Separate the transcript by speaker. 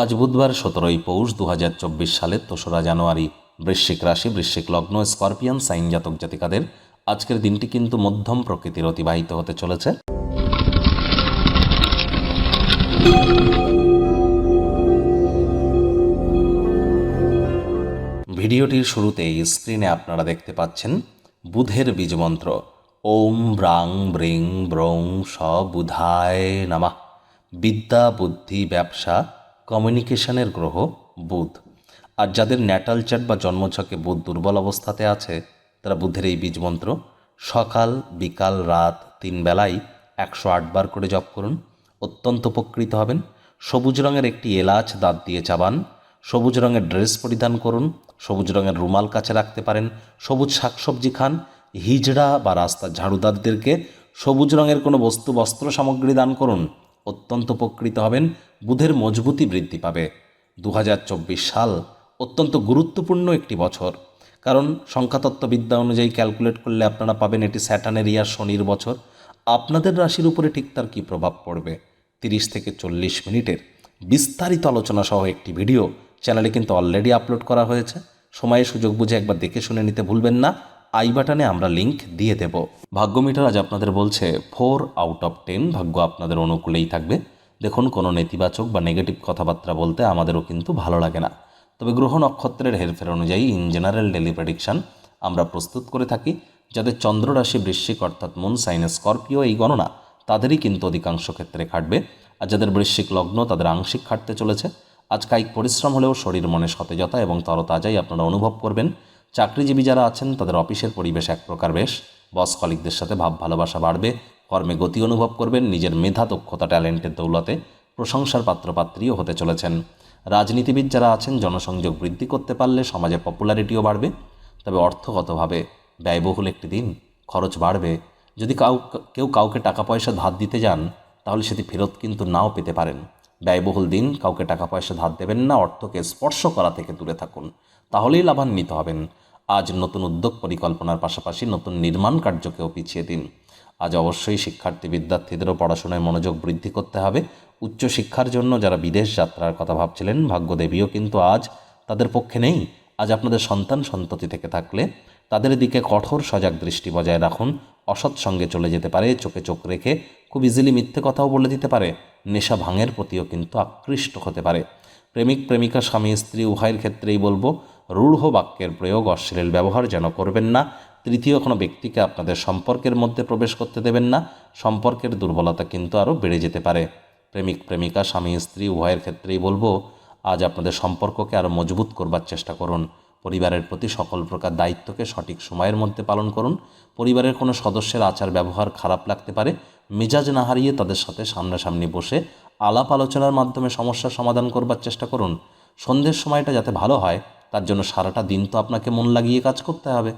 Speaker 1: আজ বুধবার সতেরোই পৌষ দু হাজার চব্বিশ সালের দোসরা জানুয়ারি। বৃশ্চিক রাশি, বৃশ্চিক লগ্ন, স্করপিয়ান সাইন জাতক জাতিকাদের আজকের দিনটি কিন্তু মধ্যম প্রকৃতির অতিবাহিত হতে চলেছে। ভিডিওটির শুরুতেই স্ক্রিনে আপনারা দেখতে পাচ্ছেন বুধের বীজমন্ত্র। ওম ব্রাং ব্রিং ব্রৌং স বুধায় নামা। বিদ্যা, বুদ্ধি, ব্যবসা কমিউনিকেশনের গ্রহ বুধ। আর যাদের ন্যাটাল চার্ট বা জন্মছকে বুধ দুর্বল অবস্থাতে আছে, তারা বুধের এই বীজমন্ত্র, সকাল, বিকাল, রাত, তিন বেলায় একশো আটবার করে জপ করুন, অত্যন্ত উপকৃত হবেন। সবুজ রঙের একটি এলাচ, দাঁত দিয়ে চাবান, সবুজ রঙের ড্রেস পরিধান করুন, সবুজ রঙের রুমাল কাছে রাখতে পারেন, সবুজ শাকসবজি খান, হিজড়া বা রাস্তার ঝাড়ুদারদেরকে সবুজ রঙের কোনো বস্তু, বস্ত্র সামগ্রী দান করুন অত্যন্ত উপকৃত হবেন, বুধের মজবুতি বৃদ্ধি পাবে। দু হাজার চব্বিশ সাল অত্যন্ত গুরুত্বপূর্ণ একটি বছর। কারণ সংখ্যাতত্ত্ববিদ্যা অনুযায়ী ক্যালকুলেট করলে আপনারা পাবেন এটি স্যাটানের ইয়ার শনির বছর। আপনাদের রাশির উপরে ঠিক তার কী প্রভাব পড়বে? তিরিশ থেকে চল্লিশ মিনিটের বিস্তারিত আলোচনা সহ একটি ভিডিও চ্যানেলে কিন্তু অলরেডি আপলোড করা হয়েছে। সময়ে সুযোগ বুঝে একবার দেখে শুনে নিতে ভুলবেন না। আই বাটনে আমরা লিংক দিয়ে দেব। ভাগ্য মিটার আজ আপনাদের বলছে, ফোর আউট অফ টেন ভাগ্য আপনাদের অনুকূলেই থাকবে। দেখুন, কোনো নেতিবাচক বা নেগেটিভ কথাবার্তা বলতে আমাদেরও কিন্তু ভালো লাগে না। তবে গ্রহ নক্ষত্রের হেরফের অনুযায়ী ইন জেনারেল ডেলি প্রেডিকশন আমরা প্রস্তুত করে থাকি, যাদের চন্দ্ররাশি বৃশ্চিক অর্থাৎ মুন সাইন স্করপিও এই গণনা, তাদেরই কিন্তু অধিকাংশ ক্ষেত্রে খাটবে। আর যাদের বৃশ্চিক লগ্ন, তাদের আংশিক খাটতে চলেছে। আজ কায়িক পরিশ্রম হলেও শরীর মনে সতেজতা এবং তরতাজাই আপনারা অনুভব করবেন। চাকরিজীবী যারা আছেন, তাদের অফিসের পরিবেশ এক প্রকার বেশ। বস কলিকদের সাথে ভাব ভালোবাসা বাড়বে, কর্মে গতি অনুভব করবেন, নিজের মেধা, দক্ষতা, ট্যালেন্টের দৌলতে প্রশংসার পাত্রপাত্রীও হতে চলেছেন। রাজনীতিবিদ যারা আছেন, জনসংযোগ বৃদ্ধি করতে পারলে সমাজে পপুলারিটিও বাড়বে। তবে অর্থগতভাবে ব্যয়বহুল একটি দিন, খরচ বাড়বে। যদি কাউ, কেউ কাউকে টাকা পয়সা ধার দিতে যান, তাহলে সেটি ফেরত কিন্তু নাও পেতে পারেন। ব্যয়বহুল দিন, কাউকে টাকা পয়সা ধার দেবেন না, অর্থকে স্পর্শ করা থেকে দূরে থাকুন। তাহলেই লাভান্বিত হবেন। আজ নতুন উদ্যোগ পরিকল্পনার পাশাপাশি নতুন নির্মাণ কার্যকেও পিছিয়ে দিন। আজ অবশ্যই শিক্ষার্থী বিদ্যার্থীদেরও পড়াশোনায় মনোযোগ বৃদ্ধি করতে হবে। উচ্চশিক্ষার জন্য যারা বিদেশ যাত্রার কথা ভাবছিলেন, ভাগ্যদেবীও কিন্তু আজ তাদের পক্ষে নেই। আজ আপনাদের সন্তান সন্ততি থেকে থাকলে তাদের দিকে কঠোর সজাগ দৃষ্টি বজায় রাখুন। অসৎ সঙ্গে চলে যেতে পারে, চোখে চোখ রেখে খুব ইজিলি মিথ্যে কথাও বলে দিতে পারে। নেশা ভাঙের প্রতিও কিন্তু আকৃষ্ট হতে পারে। প্রেমিক, প্রেমিকা, স্বামী, স্ত্রী, উভয়ের ক্ষেত্রেই বলব রূঢ় বাক্যের প্রয়োগ অশ্লীল ব্যবহার যেন করবেন না। তৃতীয়, কোনো ব্যক্তিকে আপনাদের সম্পর্কের মধ্যে প্রবেশ করতে দেবেন না। সম্পর্কের দুর্বলতা কিন্তু আরও বেড়ে যেতে পারে। প্রেমিক, প্রেমিকা, স্বামী, স্ত্রী, উভয়ের ক্ষেত্রেই বলব, আজ আপনাদের সম্পর্ককে আরও মজবুত করবার চেষ্টা করুন। পরিবারের প্রতি সকল প্রকার দায়িত্বকে সঠিক সময়ের মধ্যে পালন করুন। পরিবারের কোনো সদস্যের আচার, ব্যবহার খারাপ লাগতে পারে। মেজাজ না হারিয়ে তাদের সাথে সামনাসামনি বসে আলাপ আলোচনার মাধ্যমে সমস্যার সমাধান করবার চেষ্টা করুন। সন্ধ্যের সময়টা যাতে ভালো হয় তার জন্য সারাটা দিন তো আপনাকে মন লাগিয়ে কাজ করতে হবে।